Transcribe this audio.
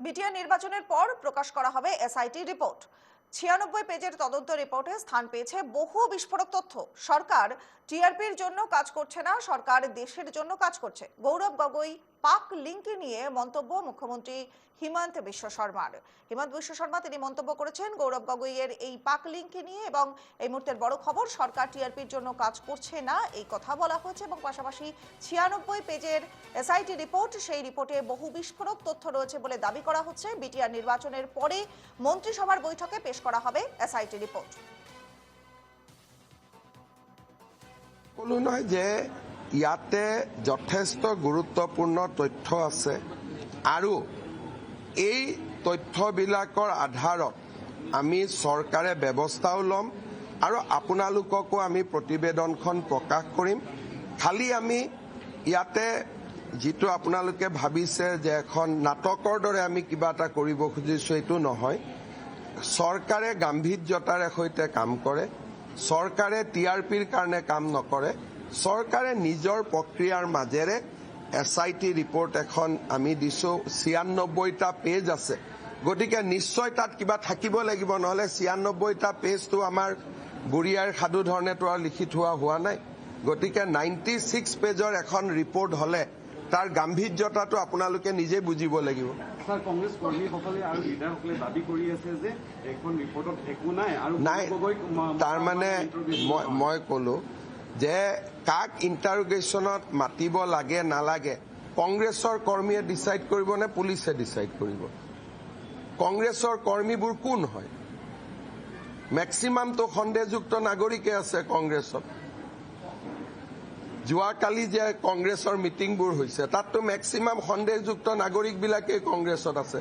BTR নির্বাচনের পর প্রকাশ করা হবে এসআইটি রিপোর্ট। ছিয়ানব্বই পেজের তদন্ত রিপোর্টে স্থান পেয়েছে বহু বিস্ফোরক তথ্য। সরকার টিআরপির জন্য কাজ করছে না, সরকার দেশের জন্য কাজ করছে। গৌরব গগৈ, পাক লিঙ্কে নিয়ে মন্তব্য মুখ্যমন্ত্রী হিমন্ত বিশ্ব শর্মার। হিমন্ত বিশ্ব শর্মা তিনি মন্তব্য করেছেন, গৌরব গগৈয়ের এই পাক লিঙ্কে নিয়ে এবং এই মুহূর্তের বড় খবর, সরকার টিআরপির জন্য কাজ করছে না, এই কথা বলা হয়েছে এবং পাশাপাশি ছিয়ানব্বই পেজের এসআইটি রিপোর্ট, সেই রিপোর্টে বহু বিস্ফোরক তথ্য রয়েছে বলে দাবি করা হচ্ছে। বিটিআর নির্বাচনের পরে মন্ত্রিসভার বৈঠকে পেশ করা হবে এসআইটি রিপোর্ট। ক'লো নহয় যে ইয়াতে যথেষ্ট গুৰুত্বপূৰ্ণ তথ্য আছে আৰু এই তথ্যবিলাকৰ আধাৰত আমি চৰকাৰে ব্যৱস্থাও ল'ম আৰু আপোনালোককো আমি প্ৰতিবেদনখন প্ৰকাশ কৰিম। খালি আমি ইয়াতে যিটো আপোনালোকে ভাবিছে যে এখন নাটকৰ দৰে আমি কিবা এটা কৰিব খুজিছোঁ এইটো নহয়। চৰকাৰে গাম্ভীৰ্যতাৰে সৈতে কাম কৰে। চৰকাৰে টি আৰ পিৰ কাৰণে কাম নকৰে চৰকাৰে নিজৰ প্ৰক্ৰিয়াৰ মাজেৰে এছ আই টি ৰিপৰ্ট এখন আমি দিছোঁ ছিয়ান্নব্বৈটা পেজ আছে। গতিকে নিশ্চয় তাত কিবা থাকিব লাগিব নহ'লে ছিয়ান্নব্বৈটা পেজটো আমাৰ বুঢ়ীয়াৰ সাধু ধৰণেতো আৰু লিখি থোৱা হোৱা নাই। গতিকে নাইণ্টি ছিক্স পেজৰ এখন ৰিপৰ্ট হ'লে তাৰ গাম্ভীৰ্যতাটো আপোনালোকে নিজে বুজিব লাগিব। ছাৰ কংগ্ৰেছ কৰ্মীসকলে আৰু লিডাৰসকলে দাবী কৰি আছে যে এখন ৰিপৰ্টত একো নাই আৰু নাই গগৈক ম- তাৰমানে মই ক'লো যে কাক ইণ্টাৰোগেশ্যনত মাতিব লাগে নালাগে? কংগ্ৰেছৰ কৰ্মীয়ে ডিচাইড কৰিব নে পুলিচে ডিচাইড কৰিব? কংগ্ৰেছৰ কৰ্মীবোৰ কোন হয়? মেক্সিমামটো সন্দেহযুক্ত নাগৰিকে আছে কংগ্ৰেছত। যোৱাকালি যে কংগ্ৰেছৰ মিটিংবোৰ হৈছে তাততো মেক্সিমাম সন্দেহযুক্ত নাগৰিকবিলাকেই কংগ্ৰেছত আছে।